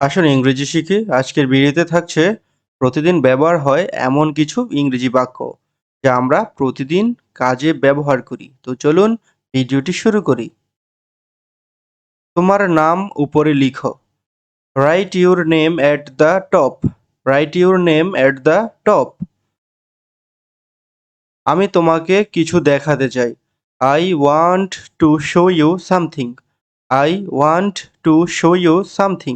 আসুন ইংরেজি শিখি। আজকের ভিডিওতে থাকছে, প্রতিদিন ব্যবহার হয় এমন কিছু ইংরেজি বাক্য, যা আমরা প্রতিদিন কাজে ব্যবহার করি। তো চলুন ভিডিওটি শুরু করি। তোমার নাম উপরে লিখো। Right your name at the top right your name at the top আমি তোমাকে কিছু দেখাতে চাই। I want to show you something I want to show you something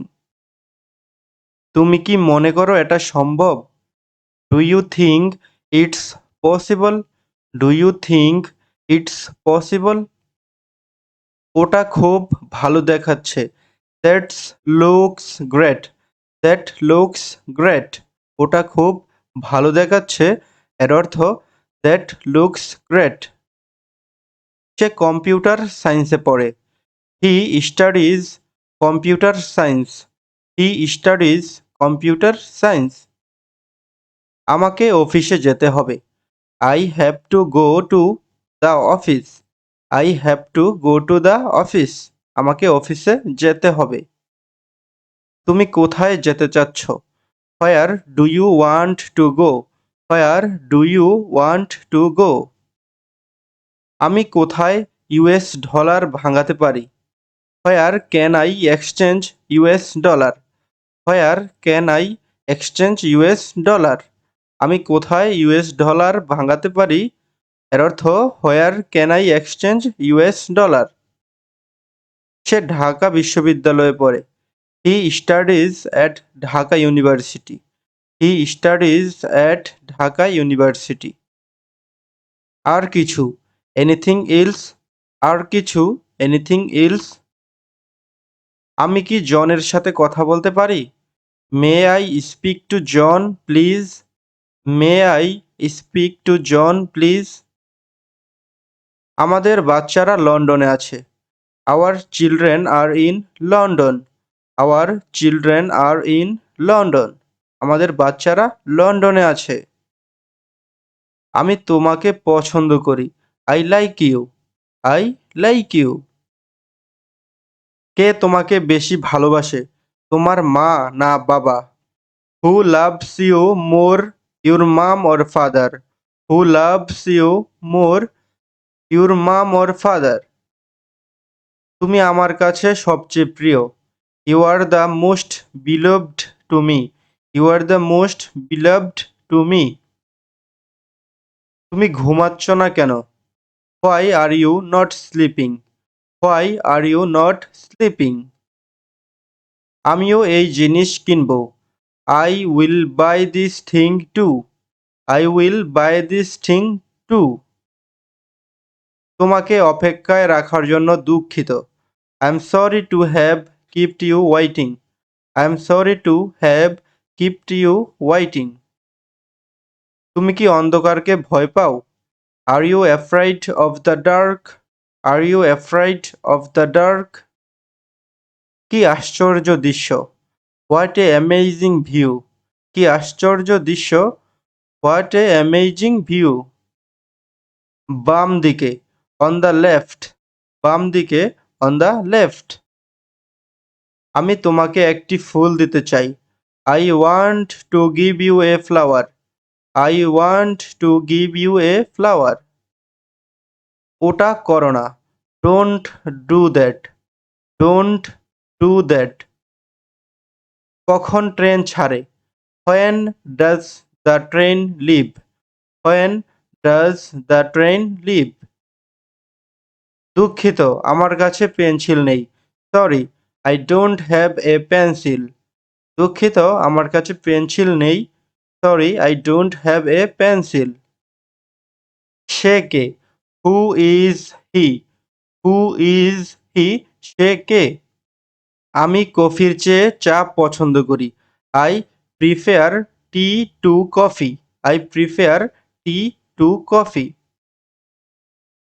তুমি কি মনে করো এটা সম্ভব? Do you think it's possible do you think it's possible ওটা খুব ভালো দেখাচ্ছে। That's looks great that looks great ওটা খুব ভালো দেখাচ্ছে। এর অর্থ দ্যাট লুকস গ্রেট সে কম্পিউটার সায়েন্সে পড়ে। He studies computer science he studies computer science আমাকে অফিসে যেতে হবে। I have to go to the office I have to go to the office আমাকে অফিসে যেতে হবে। তুমি কোথায় যেতে চাচ্ছ? Where do you want to go where do you want to go আমি কোথায় ইউএস ডলার ভাঙাতে পারি? Where can I exchange US dollar where can I exchange US dollar আমি কোথায় ইউএস ডলার ভাঙাতে পারি? এর অর্থ where can I exchange US dollar সে ঢাকা বিশ্ববিদ্যালয়ে পড়ে। He studies at Dhaka university he studies at Dhaka university আর কিছু। এনিথিং ইলস আর কিছু। এনিথিং ইলস আমি কি জনের সাথে কথা বলতে পারি? May I speak to John please may I speak to John please আমাদের বাচ্চারা লন্ডনে আছে। Our children are in London our children are in London আমাদের বাচ্চারা লন্ডনে আছে। আমি তোমাকে পছন্দ করি। I like you I like you কে তোমাকে বেশি ভালোবাসে? তোমার মা না বাবা? Who loves you more your mum or father who loves you more your mum or father তুমি আমার কাছে সবচেয়ে প্রিয়। You are the most beloved to me you are the most beloved to me তুমি ঘুমাচ্ছ না কেন? Why are you not sleeping why are you not sleeping আমিও এই জিনিস কিনব। I will buy this thing too I will buy this thing too তোমাকে অপেক্ষায় রাখার জন্য দুঃখিত। I am sorry to have keeped you waiting I am sorry to have keeped you waiting তুমি কি অন্ধকারকে ভয় পাও? Are you afraid of the dark are you afraid of the dark কি আশ্চর্য দৃশ্য। হোয়াট এ অ্যামেজিং ভিউ কি আশ্চর্য দৃশ্য। হোয়াট এ অ্যামেজিং ভিউ বাম দিকে অন দ্য লেফট বাম দিকে অন দ্য লেফট আমি তোমাকে একটি ফুল দিতে চাই। I want to give you a flower I want to give you a flower ওটা করো না। Don't do that don't do that কখন ট্রেন ছাড়ে? When does the train leave when does the train leave দুঃখিত, আমার কাছে pencil নেই। Sorry I don't have a pencil দুঃখিত, আমার কাছে পেন্সিল নেই। Sorry I don't have a pencil who is? He who is he is he সে কে? আমি কফির চেয়ে চা পছন্দ করি। I prefer tea to coffee I prefer tea to coffee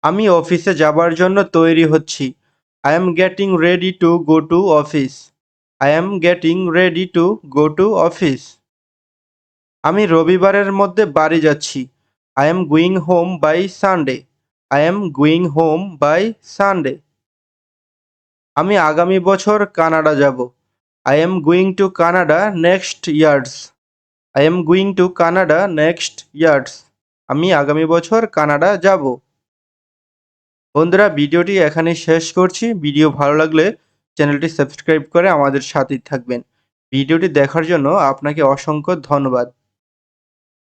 আমি অফিসে যাবার জন্য তৈরি হচ্ছি। I am getting ready to go to office I am getting ready to go to office আমি রবিবারের মধ্যে বাড়ি যাচ্ছি। I am going home by Sunday I am going home by Sunday আমি আগামী বছর কানাডা যাব। I am going to Canada next years I am going to Canada next years আমি আগামী বছর কানাডা যাব। বন্ধুরা, ভিডিওটি এখানে শেষ করছি। ভিডিও ভালো লাগলে চ্যানেলটি সাবস্ক্রাইব করে আমাদের সাথেই থাকবেন। ভিডিওটি দেখার জন্য আপনাকে অসংখ্য ধন্যবাদ।